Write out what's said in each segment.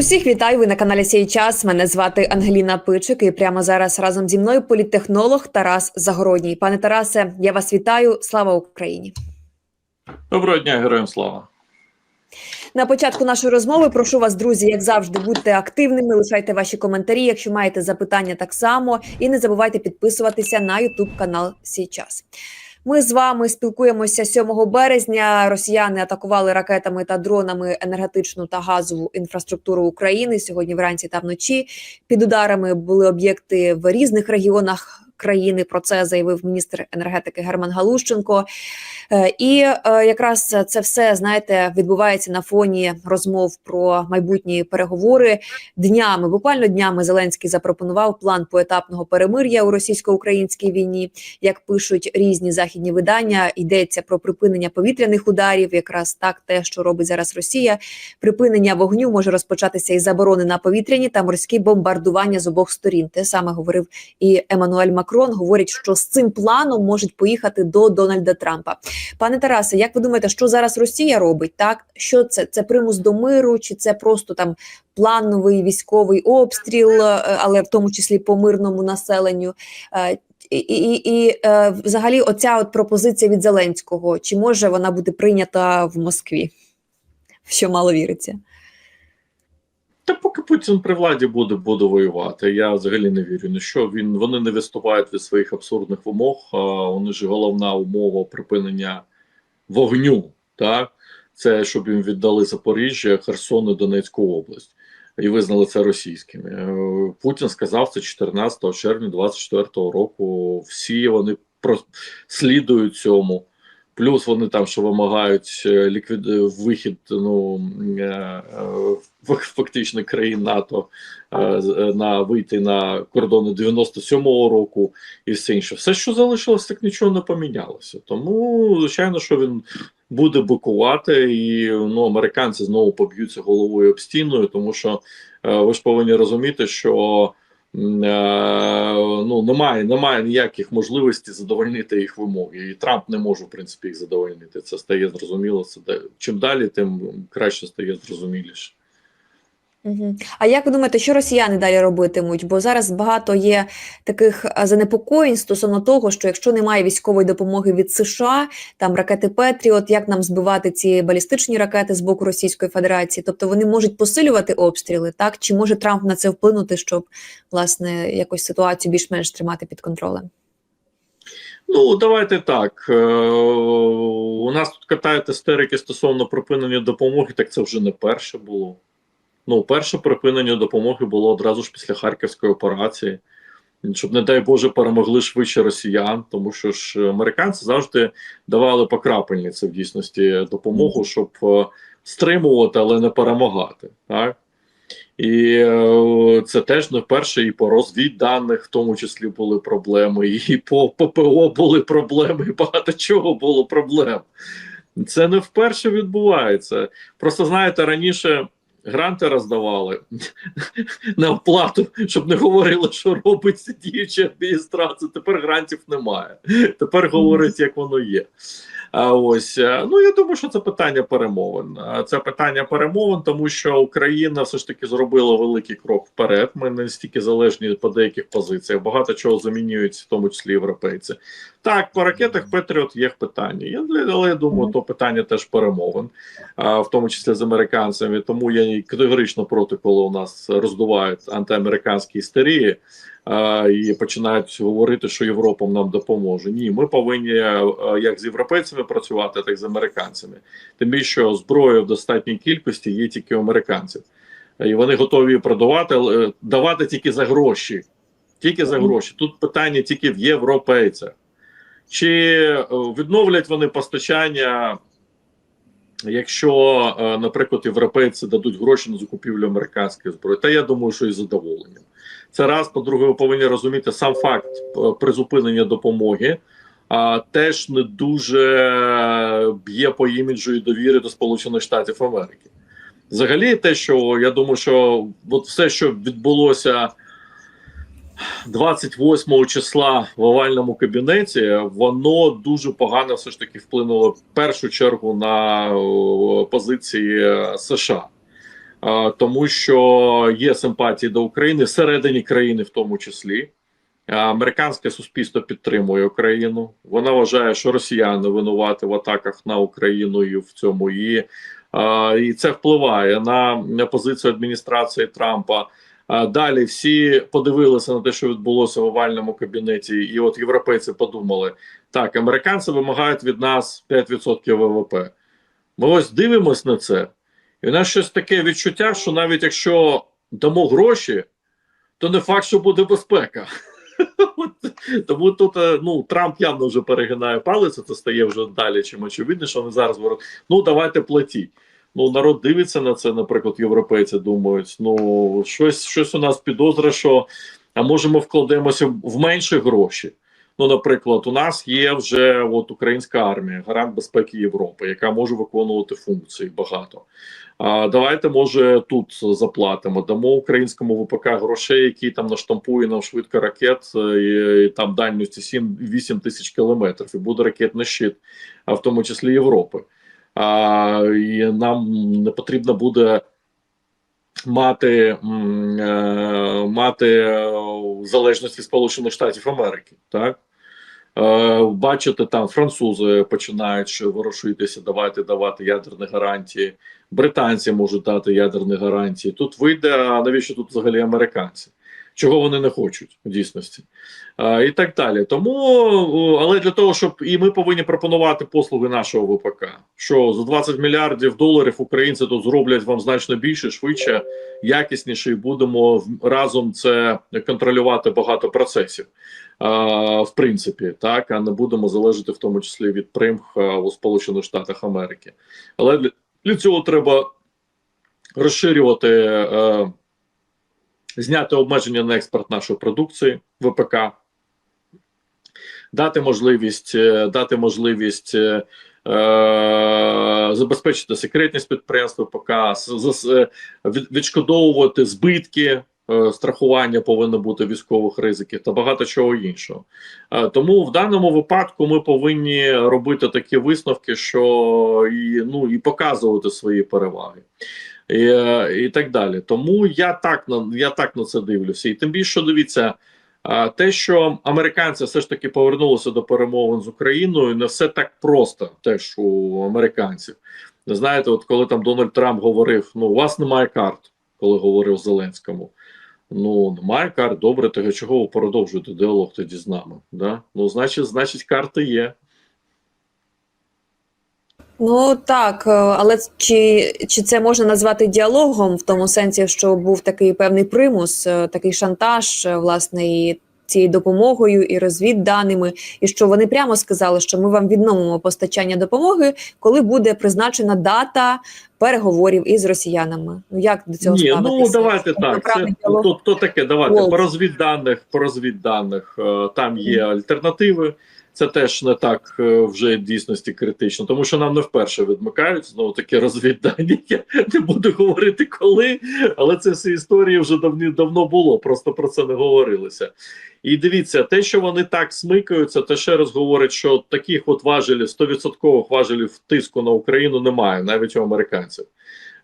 Усіх вітаю. Ви на каналі Сій час. Мене звати Ангеліна Пичик. І прямо зараз разом зі мною політтехнолог Тарас Загородній. Пане Тарасе, я вас вітаю. Слава Україні! Доброго дня, героям слава. На початку нашої розмови прошу вас, друзі, як завжди, будьте активними. Лишайте ваші коментарі. Якщо маєте запитання, так само і не забувайте підписуватися на Ютуб канал Сій час. Ми з вами спілкуємося 7 березня. Росіяни атакували ракетами та дронами енергетичну та газову інфраструктуру України сьогодні вранці та вночі. Під ударами були об'єкти в різних регіонах країни. Про це заявив міністр енергетики Герман Галущенко. Е, І е, якраз це все знаєте відбувається на фоні розмов про майбутні переговори. Днями, буквально днями, Зеленський запропонував план поетапного перемир'я у російсько-українській війні. Як пишуть різні західні видання, йдеться про припинення повітряних ударів, якраз так те, що робить зараз Росія. Припинення вогню може розпочатися із заборони на повітряні та морські бомбардування з обох сторін. Те саме говорив і Еммануель Макрон. Говорить, що з цим планом можуть поїхати до Дональда Трампа. Пане Тарасе, як ви думаєте, що зараз Росія робить? Так що це? Це примус до миру, чи це просто там плановий військовий обстріл, е, але в тому числі по мирному населенню? Е, І, і, і е, взагалі, оця от пропозиція від Зеленського, чи може вона бути прийнята в Москві? Що мало віриться? Та поки Путін при владі буде буде воювати. Я взагалі не вірю. ні що він вони не виступають від своїх абсурдних вимог. Вони ж головна умова припинення вогню. Так це щоб їм віддали Запоріжжя, Херсон і Донецьку область і визнали це російськими. Е, Путін сказав це 14 червня 24 року. Всі вони прослідують цьому. Плюс вони там ще вимагають е, ліквід вихід ну е, е, фактично країн НАТО е, е, на вийти на кордони 97-го року і все інше. Все, що залишилось, так нічого не помінялося. Тому звичайно, що він буде бикувати, і ну американці знову поб'ються головою об стіною, тому що е, ви ж повинні розуміти, що. Е, Ну, немає, немає ніяких можливостей задовольнити їх вимоги, і Трамп не може в принципі їх задовольнити. Це стає зрозуміло. Це чим далі, тим краще стає зрозуміліше. Угу. А як ви думаєте, що росіяни далі робитимуть? Бо зараз багато є таких занепокоєнь стосовно того, що якщо немає військової допомоги від США, там ракети Петріот, як нам збивати ці балістичні ракети з боку Російської Федерації? Тобто вони можуть посилювати обстріли, так чи може Трамп на це вплинути, щоб власне якось ситуацію більш-менш тримати під контролем? Ну, давайте так. Е, у нас тут катають істерики стосовно припинення допомоги, так це вже не перше було. Ну, перше припинення допомоги було одразу ж після Харківської операції, щоб, не дай Боже, перемогли швидше росіян, тому що ж американці завжди давали по крапельниці в дійсності допомогу, щоб е, стримувати, але не перемагати. Так? І е, це теж не вперше, і по розвідданих в тому числі були проблеми, і по ППО були проблеми, і багато чого було проблем. Це не вперше відбувається. Просто знаєте, раніше гранти роздавали на оплату, щоб не говорили, що робить діюча адміністрація. Тепер грантів немає. Тепер говорить, як воно є. А ось е, ну я думаю, що це питання перемовин. Це питання перемовин, тому що Україна все ж таки зробила великий крок вперед. Ми не стільки залежні по деяких позиціях. Багато чого замінюють, в тому числі європейці. Так, по ракетах Петріот є питання. Я але я думаю, то питання теж перемовин, в тому числі з американцями. Тому я категорично проти, коли у нас роздувають антиамериканські істерії. І починають говорити, що Європа нам допоможе. Ні, ми повинні е, як з європейцями працювати, так з американцями. Тим більше що зброї в достатній кількості є тільки у американців, і вони готові продавати, е, давати тільки за гроші. Тільки за гроші. Тут питання тільки в європейцях. Чи е, відновлять вони постачання, якщо, е, наприклад, європейці дадуть гроші на закупівлю американської зброї? Та я думаю, що із задоволенням. Це раз, по-друге, ви повинні розуміти сам факт призупинення допомоги. А теж не дуже б'є по іміджу і довіри до Сполучених Штатів Америки. Взагалі, те, що я думаю, що от все, що відбулося 28 числа в овальному кабінеті, воно дуже погано все ж таки вплинуло в першу чергу на позиції е, США. тому що є симпатії до України всередині країни, в тому числі. А, Американське суспільство підтримує Україну. Вона вважає, що росіяни винуваті в атаках на Україну і в цьому і, і це впливає на, позицію адміністрації Трампа. Далі всі подивилися на те, що відбулося в овальному кабінеті, і от європейці подумали: так, американці вимагають від нас 5% ВВП. Ми ось дивимось на це, і у нас щось таке відчуття, що навіть якщо дамо гроші, то не факт, що буде безпека. Тому тут е, ну, Трамп явно вже перегинає палець, це стає вже далі чим очевидно, що вони зараз говорять, ну давайте платіть. Ну, народ дивиться на це, наприклад, європейці думають, ну щось щось у нас підозра, що а може ми вкладемося в менші гроші. Ну, наприклад, у нас є вже от українська армія, гарант безпеки Європи, яка може виконувати функції багато. А давайте, може, тут заплатимо, дамо українському ВПК грошей, які там наштампує нам швидко ракет, е, і, і там дальністю 7-8 тисяч кілометрів, і буде ракетний щит, а в тому числі Європи. А, І нам не потрібно буде мати, е, мати е, залежність від Сполучених Штатів Америки. Так? Е, Бачите, там французи починають ворушитися, давайте давати ядерні гарантії. Британці можуть дати ядерні гарантії. Тут вийде, а навіщо тут взагалі американці? Чого вони не хочуть в дійсності, а, і так далі. Тому, але для того, щоб і ми повинні пропонувати послуги нашого ВПК, що за 20 мільярдів доларів українці тут зроблять вам значно більше, швидше, якісніше, і будемо разом це контролювати багато процесів. В принципі, так а не будемо залежати в тому числі від примх у Сполучених Штатах Америки. Але для, цього треба розширювати. Е, зняти обмеження на експорт нашої продукції ВПК, дати можливість, е, дати можливість е, забезпечити секретність підприємств ВПК, з- з- е, від- відшкодовувати збитки. Е, Страхування повинно бути військових ризиків та багато чого іншого. Е, Тому в даному випадку ми повинні робити такі висновки, що і ну і показувати свої переваги і, е, і так далі. Тому я так на я так на це дивлюся. І тим більше дивіться, те, що американці все ж таки повернулися до перемовин з Україною, не все так просто, теж у американців. Знаєте, от коли там Дональд Трамп говорив: ну, у вас немає карт, коли говорив Зеленському. Ну, немає карт, добре, того чого ви продовжуєте діалог тоді з нами? Да? Ну, значить, значить, карти є. Ну так, е, але чи, чи це можна назвати діалогом в тому сенсі, що був такий певний примус, е, такий шантаж, е, власне, і цією допомогою і розвідданими, і що вони прямо сказали, що ми вам відновимо постачання допомоги, коли буде призначена дата переговорів із росіянами. Ну як до цього Ні, ну ставитися? давайте так. Це, діалог? то, то таке, давайте Волк. по розвідданих, по розвідданих е, там є альтернативи. Це теж не так е, вже в дійсності критично, тому що нам не вперше відмикають знову такі розвіддані. Я не буду говорити коли, але це всі історії вже давні давно було. Просто про це не говорилося. І дивіться, те, що вони так смикаються, те ще раз говорить, що таких от важелів, 100% важелів тиску на Україну немає, навіть у американців.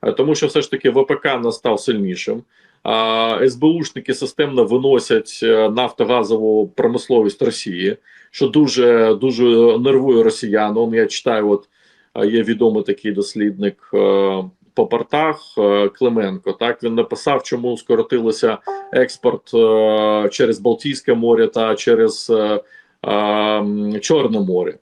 Е, Тому що все ж таки ВПК настав сильнішим. СБУшники системно виносять е, нафтогазову промисловість Росії, що дуже дуже нервує росіян. Он я читаю, от е, є відомий такий дослідник е, по портах Клименко. Так він написав, чому скоротилося експорт через Балтійське море та через Чорне море.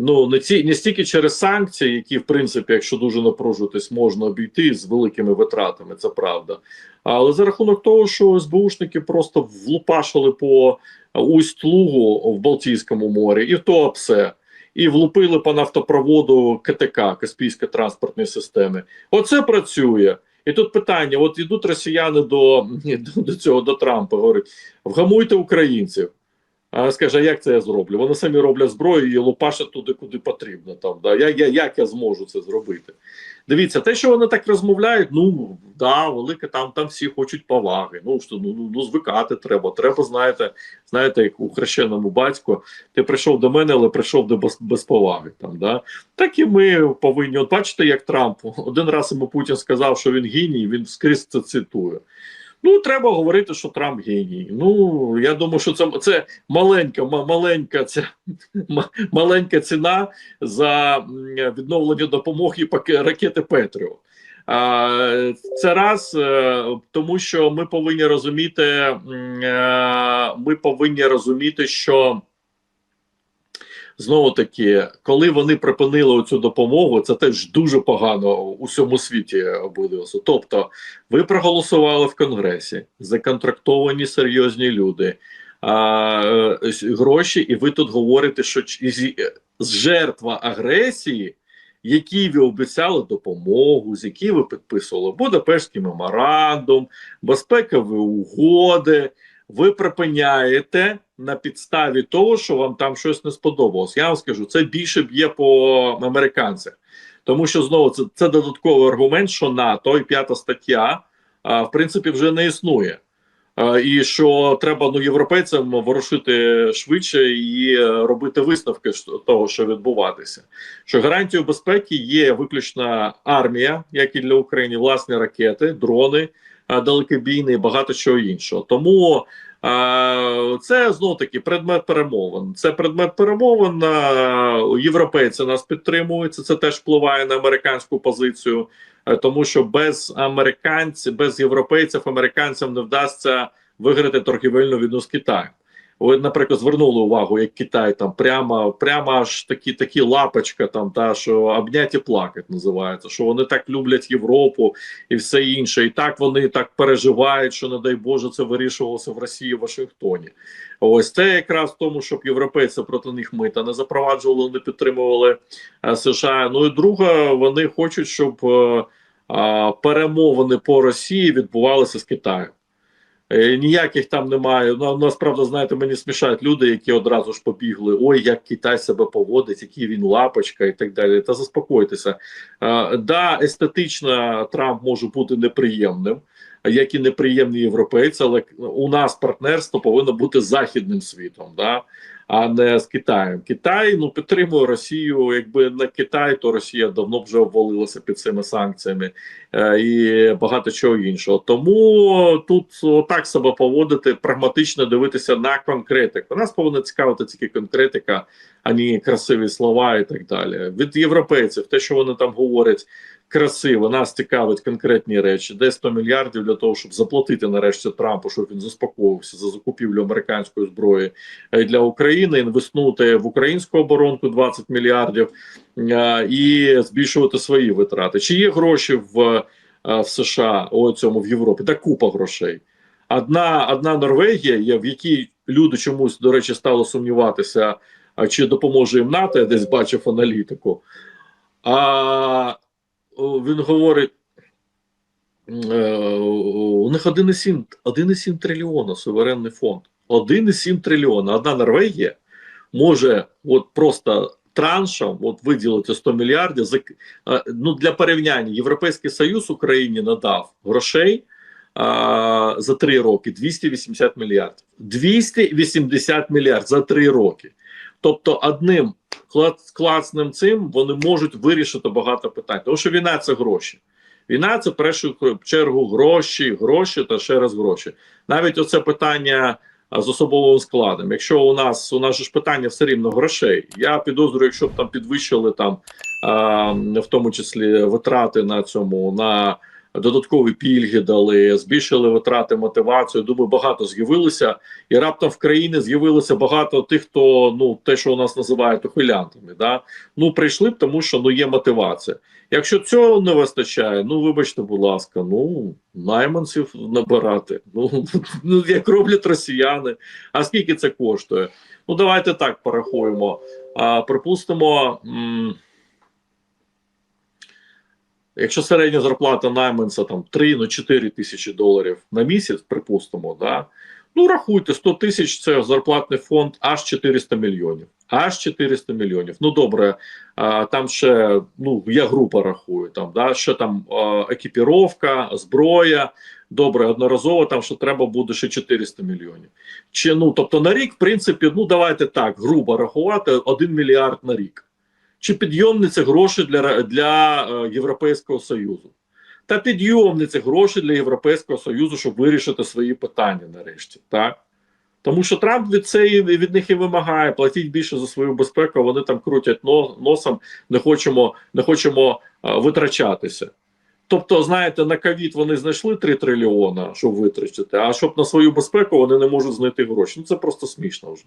Ну не ці не стільки через санкції, які в принципі, якщо дуже напружуватись, можна обійти з великими витратами, це правда. Але за рахунок того, що СБУшники просто влупашили по усть Лугу в Балтійському морі, і в Туапсе, і влупили по нафтопроводу КТК Каспійської транспортної системи. Оце працює. І тут питання: от ідуть росіяни до, до, до цього до Трампа, говорять: вгамуйте українців. Скаже, як це я зроблю? Вони самі роблять зброю і лупашать туди, куди потрібно. Там, да? як, я, як я зможу це зробити? Дивіться, те, що вони так розмовляють, ну да, велике там, там всі хочуть поваги. Ну що ну, ну, ну звикати треба. Треба, знаєте, знаєте, як у хрещеному батьку, ти прийшов до мене, але прийшов до без, без поваги. Там, да? Так і ми повинні. От бачите, як Трамп один раз йому Путін сказав, що він геній, він скрізь це цитує. Ну, треба говорити, що Трамп геній. Ну, я думаю, що це це маленька, ма- маленька, ця, ма- маленька ціна за відновлення допомоги ракети Петріо. Це раз, е, тому що ми повинні розуміти, е, ми повинні розуміти, що знову таки, коли вони припинили цю допомогу, це теж дуже погано у всьому світі буде. Тобто, ви проголосували в Конгресі, законтрактовані серйозні люди. А, е, гроші, і ви тут говорите, що з жертва агресії, які ви обіцяли допомогу, з які ви підписували Будапештський меморандум, безпекові угоди. Ви припиняєте на підставі того, що вам там щось не сподобалось. Я вам скажу, це більше б'є по американцях, тому що знову це, це додатковий аргумент, що НАТО і п'ята стаття а, в принципі вже не існує. І що треба ну європейцям ворушити швидше і е, робити висновки того, що відбуватися. Що гарантією безпеки є виключно армія, як і для України, власні ракети, дрони, а, далекобійні і багато чого іншого. Тому а, це знов таки предмет перемовин. Це предмет перемовин. а, Європейці нас підтримують. Це теж впливає на американську позицію. Е, тому що без американців, без європейців, американцям не вдасться виграти торгівельну війну з Китаєм. Ви, наприклад, звернули увагу, як Китай там прямо, прямо аж такі такі лапочка, там та що обнять і плакать називається, що вони так люблять Європу і все інше. І так вони так переживають, що не дай Боже, це вирішувалося в Росії в Вашингтоні. Ось це якраз в тому, щоб європейці проти них мита не запроваджували, не підтримували е, США. Ну і друга, вони хочуть, щоб е, а, перемовини по Росії відбувалися з Китаєм. Е, Ніяких там немає. Ну, нас, правда, знаєте, мені смішають люди, які одразу ж побігли. Ой, як Китай себе поводить, який він лапочка і так далі. Та заспокойтеся. Е, да, естетично Трамп може бути неприємним, як і неприємні європейці, але у нас партнерство повинно бути західним світом. Да? А не з Китаєм. Китай ну підтримує Росію. Якби не Китай, то Росія давно б вже обвалилася під цими санкціями е, і багато чого іншого. Тому тут так себе поводити, прагматично дивитися на конкретику. Нас повинна цікавити тільки конкретика, а не красиві слова і так далі. Від європейців, те, що вони там говорять. Красиво нас цікавить конкретні речі, де 100 мільярдів для того, щоб заплатити нарешті Трампу, щоб він заспокоївся за закупівлю американської зброї е, для України, інвестнути в українську оборонку 20 мільярдів е, і збільшувати свої витрати. Чи є гроші в, е, в США у цьому в Європі? Та купа грошей. Одна одна Норвегія, в якій люди чомусь до речі стали сумніватися, чи допоможе їм НАТО. Я десь бачив аналітику. А він говорить. е, У них 1,7 1,7 трильйона суверенний фонд. 1,7 трильйона. Одна Норвегія може от просто траншем от виділити 100 мільярдів. Ну, для порівняння, Європейський Союз Україні надав грошей а, за 3 роки 280 мільярдів. 280 мільярдів за 3 роки. Тобто, одним класним цим вони можуть вирішити багато питань. Тому що війна це гроші. Війна це першу чергу гроші, гроші та ще раз гроші. Навіть оце питання з особовим складом. Якщо у нас у нас ж питання все рівно грошей, я підозрюю, якщо б там підвищили там а, в тому числі витрати на цьому на додаткові пільги дали, збільшили витрати мотивацію. Думаю, багато з'явилося, і раптом в країні з'явилося багато тих, хто ну те, що у нас називають ухилянтами. Да? Ну прийшли б, тому що ну є мотивація. Якщо цього не вистачає, ну вибачте, будь ласка, ну найманців набирати. Ну, ну як роблять росіяни. А скільки це коштує? Ну давайте так порахуємо. А, Припустимо. М- Якщо середня зарплата найманця там 3 ну 4 тисячі доларів на місяць, припустимо, да, Ну, рахуйте, 100 тисяч це зарплатний фонд аж 400 мільйонів. Аж 400 мільйонів. Ну добре, а, там ще ну я група рахую. Там да ще там екіпіровка, зброя. Добре, одноразово там ще треба буде ще 400 мільйонів. Чи ну тобто на рік, в принципі, ну давайте так грубо рахувати 1 мільярд на рік. Чи підйомні це гроші для, для е, Європейського Союзу? Та підйомні це гроші для Європейського Союзу, щоб вирішити свої питання нарешті. Так? Тому що Трамп від цієї від них і вимагає платіть більше за свою безпеку. Вони там крутять но- носом, не хочемо, не хочемо витрачатися. Тобто, знаєте, на ковід вони знайшли 3 трильйона, щоб витрачати, а щоб на свою безпеку вони не можуть знайти гроші. Ну це просто смішно вже.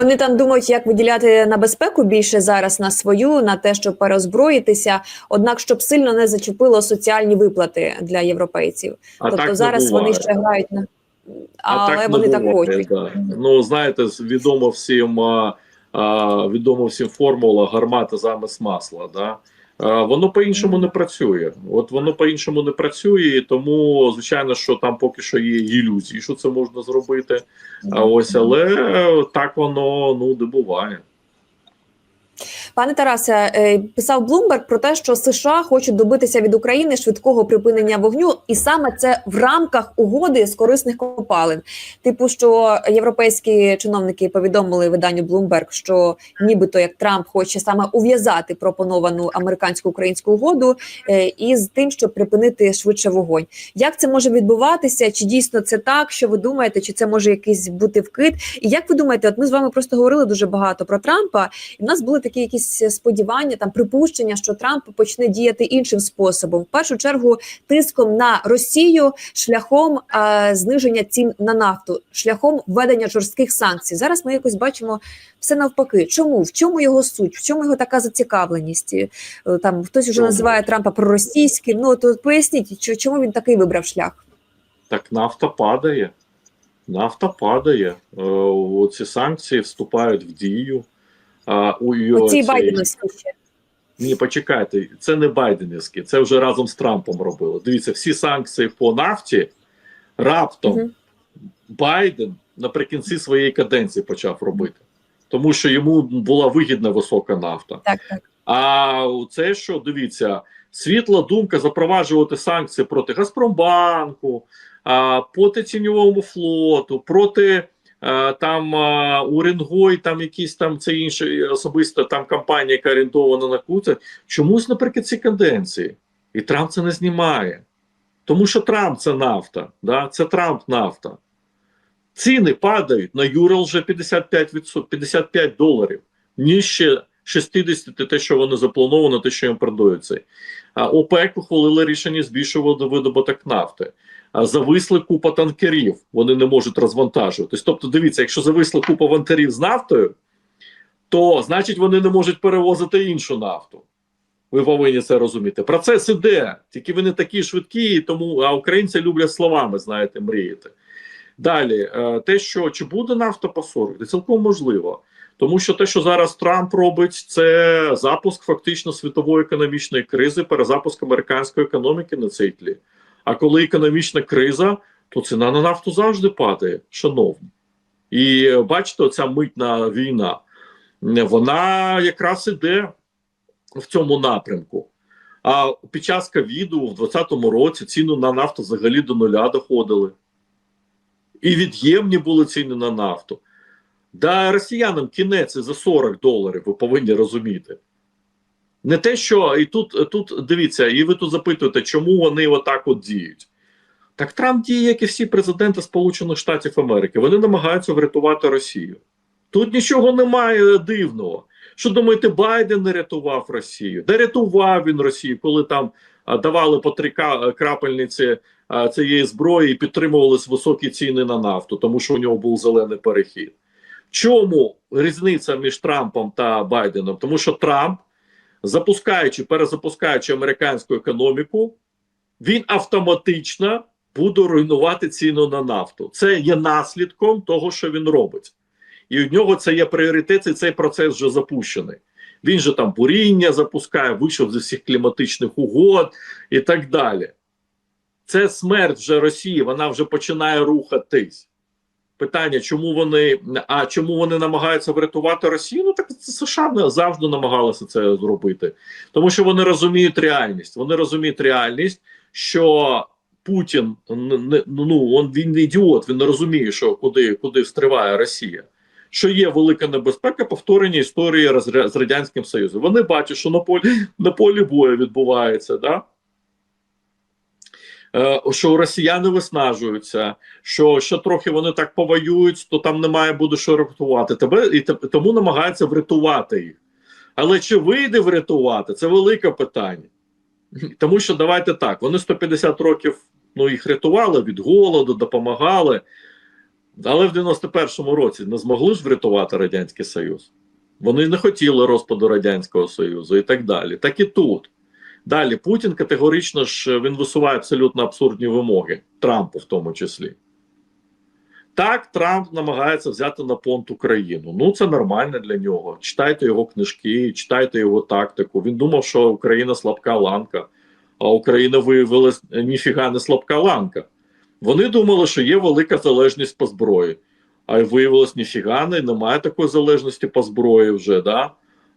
Вони там думають, як виділяти на безпеку більше зараз на свою, на те, щоб переозброїтися, однак щоб сильно не зачепило соціальні виплати для європейців. А тобто зараз вони ще грають на але так вони так буває, хочуть. Да. Ну знаєте, відомо всім а, а, відомо всім формула гармата замість масла. Да? Воно по-іншому не працює. От воно по-іншому не працює, і тому звичайно, що там поки що є ілюзії, що це можна зробити. А ось, але так воно ну не буває. Пане Тарасе, е, писав Блумберг про те, що США хочуть добитися від України швидкого припинення вогню, і саме це в рамках угоди з корисних копалин. Типу, що європейські чиновники повідомили виданню Bloomberg, що нібито як Трамп хоче саме ув'язати пропоновану американсько-українську угоду е, із тим, щоб припинити швидше вогонь. Як це може відбуватися? Чи дійсно це так? Що ви думаєте? Чи це може якийсь бути вкид? І як ви думаєте, от ми з вами просто говорили дуже багато про Трампа, і в нас були такі якісь сподівання, там припущення, що Трамп почне діяти іншим способом. В першу чергу тиском на Росію шляхом е, зниження цін на нафту, шляхом введення жорстких санкцій. Зараз ми якось бачимо все навпаки. Чому в чому його суть? В чому його така зацікавленість? Е, Там хтось вже називає Трампа проросійським. Ну то поясніть, чому він такий вибрав шлях? Так нафта падає. Нафта падає. Е, ці санкції вступають в дію. А, у його Оці цей- байденовські ще. Ні, почекайте, це не байденівські, це вже разом з Трампом робили. Дивіться, всі санкції по нафті раптом Мгм. Байден наприкінці своєї каденції почав робити, тому що йому була вигідна висока нафта. Так, так. А це що дивіться, світла думка запроваджувати санкції проти Газпромбанку, а, проти тіньовому флоту, проти там а, Уренгой, там якісь там це інше особисто там компанія, яка орієнтована на куце, чомусь наприкінці каденції. І Трамп це не знімає. Тому що Трамп це нафта, да? це Трамп нафта. Ціни падають на Юрал вже 55%, 55 доларів. Нижче 60 те, що вони заплановано, те, що їм продається. А ОПЕК ухвалили рішення збільшувати видобуток нафти. Зависли купа танкерів, вони не можуть розвантажуватись. Тобто, дивіться, якщо зависла купа вантарів з нафтою, то значить вони не можуть перевозити іншу нафту. Ви повинні це розуміти. Процес іде, тільки вони такі швидкі, тому а українці люблять словами, знаєте, мріяти. Далі, е, те, що чи буде нафта по 40, це цілком можливо. Тому що те, що зараз Трамп робить, це запуск фактично світової економічної кризи, перезапуск американської економіки на цей тлі. А коли економічна криза, то ціна на нафту завжди падає, шановні. І е, бачите, оця митна війна, вона якраз іде в цьому напрямку. А під час ковіду в 2020 році ціни на нафту взагалі до нуля доходили. І від'ємні були ціни на нафту. Да росіянам кінець за 40 доларів, ви повинні розуміти. Не те, що і тут, тут дивіться, і ви тут запитуєте, чому вони отак от діють. Так Трамп діє, як і всі президенти Сполучених Штатів Америки. Вони намагаються врятувати Росію. Тут нічого немає дивного. Що думаєте, Байден не рятував Росію? Де рятував він Росію, коли там а, давали по три крапельниці а, цієї зброї і підтримувались високі ціни на нафту, тому що у нього був зелений перехід. Чому різниця між Трампом та Байденом? Тому що Трамп, запускаючи, перезапускаючи американську економіку, він автоматично буде руйнувати ціну на нафту. Це є наслідком того, що він робить. І у нього це є пріоритет, і цей процес вже запущений. Він же там буріння запускає, вийшов зі всіх кліматичних угод і так далі. це смерть вже Росії, вона вже починає рухатись. Питання, чому вони а чому вони намагаються врятувати Росію? Ну так США не завжди намагалися це зробити, тому що вони розуміють реальність. Вони розуміють реальність, що Путін ну он він ідіот, він не розуміє, що куди куди встриває Росія. Що є велика небезпека повторення історії з радянським Союзом. Вони бачать, що на полі на полі бою відбувається, да? Е, що росіяни виснажуються, що що трохи вони так повоюють, то там немає буде що рятувати. Тебе і тому намагаються врятувати їх. Але чи вийде врятувати? Це велике питання. Тому що давайте так: вони 150 років ну, їх рятували від голоду, допомагали. Але в 91-му році не змогли ж врятувати Радянський Союз. Вони не хотіли розпаду Радянського Союзу і так далі. Так і тут. Далі Путін категорично ж він висуває абсолютно абсурдні вимоги, Трампу в тому числі. Так, Трамп намагається взяти на понт Україну. Ну, це нормально для нього. Читайте його книжки, читайте його тактику. Він думав, що Україна слабка ланка, а Україна виявилась ніфіга не слабка ланка. Вони думали, що є велика залежність по зброї, а виявилось ніфіга не, немає такої залежності по зброї вже. Да?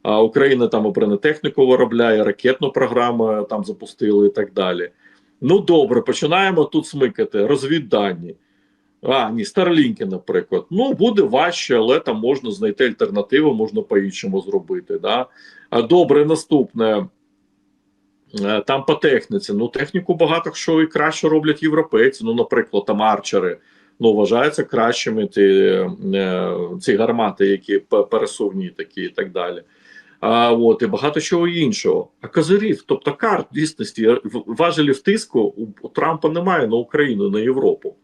А Україна там і бронетехніку виробляє, ракетну програму там запустили і так далі. Ну добре, починаємо тут смикати розвіддані. А, ні, Старлінки, наприклад. Ну, буде важче, але там можна знайти альтернативу, можна по-іншому зробити. Да? А добре, наступне. Е, Там по техніці. Ну, техніку багато що і краще роблять європейці. Ну, наприклад, там арчери ну, вважаються кращими ті, е, ці гармати, які пересувні такі і так далі. А, от, і багато чого іншого. А козирів, тобто карт дійсності, важелів тиску у, Трампа немає на Україну, на Європу.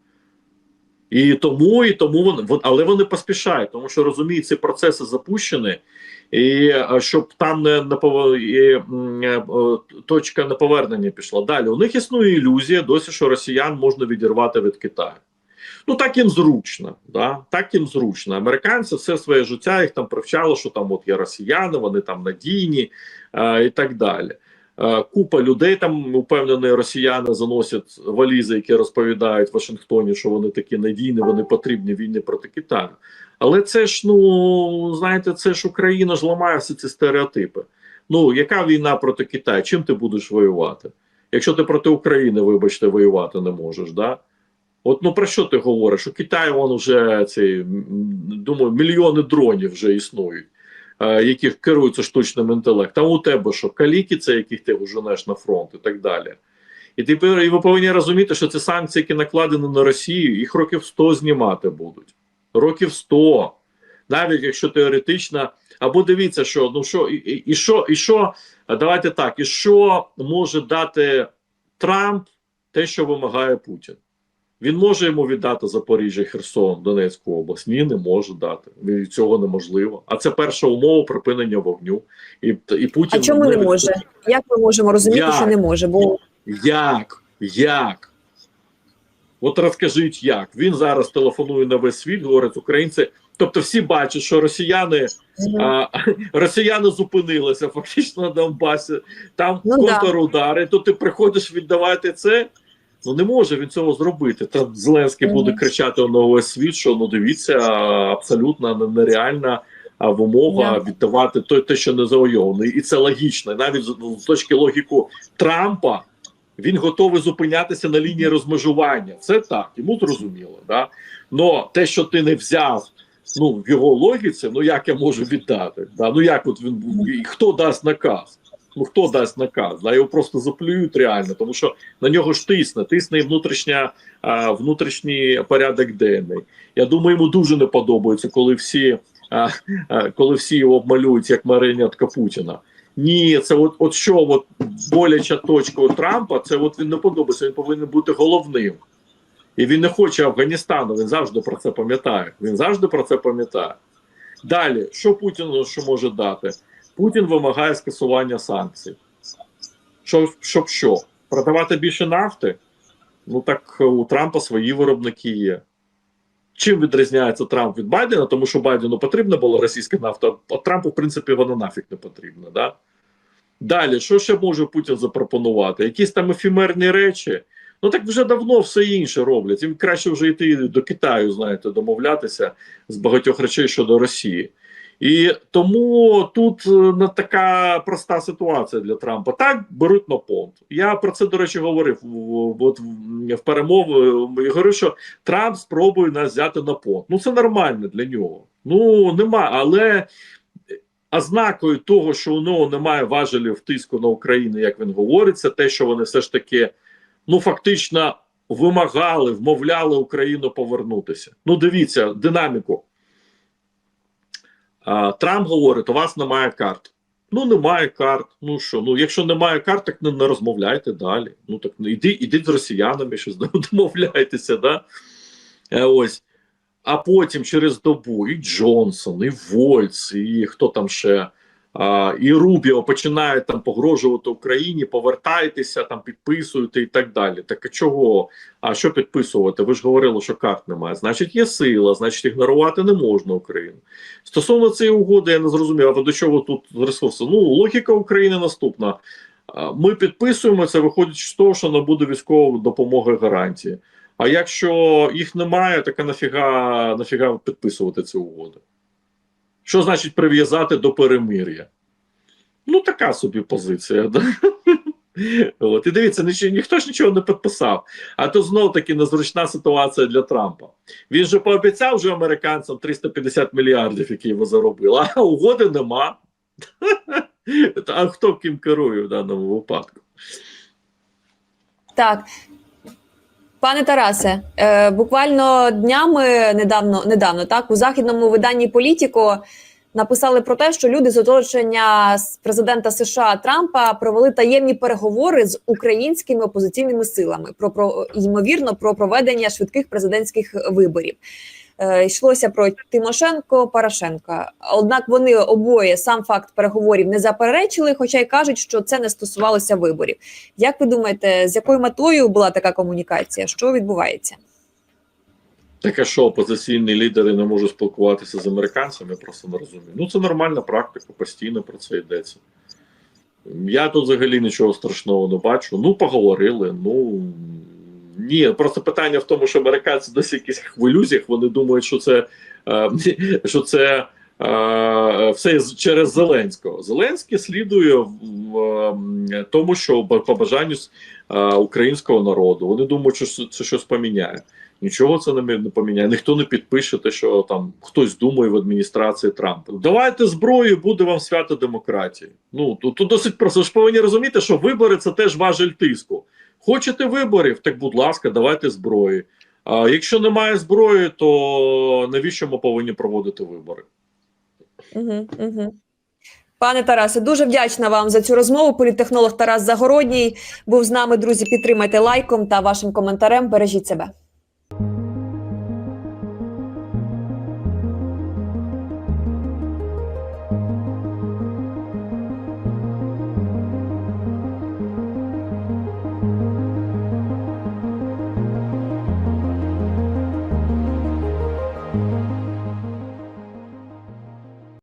І тому, і тому вони, але вони поспішають, тому що розуміють, ці процеси запущені, і щоб там не, не і, е, точка неповернення пішла. Далі у них існує ілюзія досі, що росіян можна відірвати від Китаю. Ну так їм зручно, да? так їм зручно. Американці все своє життя їх там привчало, що там от є росіяни, вони там надійні е, і так далі. Е, Купа людей там упевнені росіяни заносять валізи, які розповідають в Вашингтоні, що вони такі надійні, вони потрібні війни проти Китаю. Але це ж, ну знаєте, це ж Україна ж ламає всі ці стереотипи. Ну, яка війна проти Китаю? Чим ти будеш воювати? Якщо ти проти України, вибачте, воювати не можеш, да? От ну про що ти говориш? Що Китай вон вже ці думаю, мільйони дронів вже існують, е, які керуються штучним інтелектом. А у тебе що? Каліки, це яких ти женеш на фронт і так далі. І тепер і ви повинні розуміти, що ці санкції, які накладені на Росію, їх років 100 знімати будуть. Років 100. Навіть якщо теоретично, або дивіться, що ну що і, і, і що, і що, давайте так, і що може дати Трамп те, що вимагає Путін. Він може йому віддати Запоріжжя, Херсон, Донецьку область. Ні, не може дати. Цього неможливо. А це перша умова припинення вогню. І, і Путін А чому не від- може? Як ми можемо розуміти, Як? що не може? Бо Як? Як? От розкажіть, як він зараз телефонує на весь світ, говорить українці. Тобто, всі бачать, що росіяни а, росіяни зупинилися фактично на Донбасі. Там Ну да. контрудари. То ти приходиш віддавати це. Ну не може він цього зробити. Там Зеленський буде кричати на весь світ, що ну дивіться, абсолютно нереальна а, вимога Да. віддавати те, те, що не завойовано. І це логічно. Навіть з, з точки логіку Трампа він готовий зупинятися на лінії розмежування. Це так, йому зрозуміло. Да? Но те, що ти не взяв ну, в його логіці, ну як я можу віддати? Да? Ну як от він і хто дасть наказ? Ну хто дасть наказ? Да? Його просто заплюють реально, тому що на нього ж тисне, тисне і внутрішня, а, внутрішній порядок денний. Я думаю, йому дуже не подобається, коли всі, а, а, коли всі його обмалюють як марionетка Путіна. Ні, це от, от що от боляча точка у Трампа, це от він не подобається, він повинен бути головним. І він не хоче Афганістану, він завжди про це пам'ятає. Він завжди про це пам'ятає. Далі, що Путін що може дати? Путін вимагає скасування санкцій. Щоб, щоб що? Продавати більше нафти? Ну так у Трампа свої виробники є. Чим відрізняється Трамп від Байдена? Тому що Байдену потрібна була російська нафта, а Трампу, в принципі, вона нафіг не потрібна. Да? Далі, що ще може Путін запропонувати? Якісь там ефемерні речі. Ну так вже давно все інше роблять. Їм краще вже йти до Китаю, знаєте, домовлятися з багатьох речей щодо Росії. І тому тут е, не така проста ситуація для Трампа. Так беруть на понт. Я про це, до речі, говорив от в, в перемови. Я говорю, що Трамп спробує нас взяти на понт. Ну це нормально для нього. Ну нема, але ознакою того, що у нього немає важелів тиску на Україну, як він говорить, це те, що вони все ж таки ну фактично вимагали, вмовляли Україну повернутися. Ну, дивіться динаміку. Трамп говорить: у вас немає карт. Ну, немає карт. Ну що? Ну, якщо немає карт, так не, не розмовляйте далі. Ну так ну, іди, ідіть з росіянами, щось домовляйтеся, да? Е, ось. А потім через добу і Джонсон, і Вольц, і хто там ще, а, і Рубіо починають там погрожувати Україні, повертайтеся, там підписуйте і так далі. Так а чого? А що підписувати? Ви ж говорили, що карт немає. Значить, є сила, значить, ігнорувати не можна Україну. Стосовно цієї угоди, я не зрозумів, а до чого тут ресурси? Ну, логіка України наступна. Ми підписуємо це, виходить з того, що не буде військової допомоги гарантії. А якщо їх немає, так нафіга, нафіга підписувати ці угоди? Що значить прив'язати до перемир'я? Ну, така собі позиція. Да? От. І дивіться, ніч, ніхто ж нічого не підписав. А то знов таки незручна ситуація для Трампа. Він же пообіцяв вже американцям 350 мільярдів, які його заробили, а угоди нема. А хто ким керує в даному випадку? Так. Пане Тарасе, е, буквально днями недавно, недавно так у західному виданні Політіко написали про те, що люди з оточення президента США Трампа провели таємні переговори з українськими опозиційними силами про, про ймовірно про проведення швидких президентських виборів. Е, йшлося про Тимошенко Порошенка. Однак вони обоє сам факт переговорів не заперечили, хоча й кажуть, що це не стосувалося виборів. Як ви думаєте, з якою метою була така комунікація? Що відбувається? Так а що опозиційні лідери не можуть спілкуватися з американцями, просто не розумію. Ну це нормальна практика, постійно про це йдеться. Я тут взагалі нічого страшного не бачу. Ну, поговорили. Ну ні, просто питання в тому, що американці досі якісь хвилюзях, вони думають, що це, е, що це е, все через Зеленського. Зеленський слідує в, в, е, тому, що по бажанню українського народу. Вони думають, що це щось поміняє. Нічого це не, поміняє. Ніхто не підпише те, що там хтось думає в адміністрації Трампа. Давайте зброю, буде вам свято демократії. Ну тут, досить просто ж повинні розуміти, що вибори це теж важель тиску. Хочете виборів? Так, будь ласка, давайте зброї. А якщо немає зброї, то навіщо ми повинні проводити вибори? Угу, угу. Пане Тарасе, дуже вдячна вам за цю розмову. Політтехнолог Тарас Загородній був з нами. Друзі, підтримайте лайком та вашим коментарем. Бережіть себе.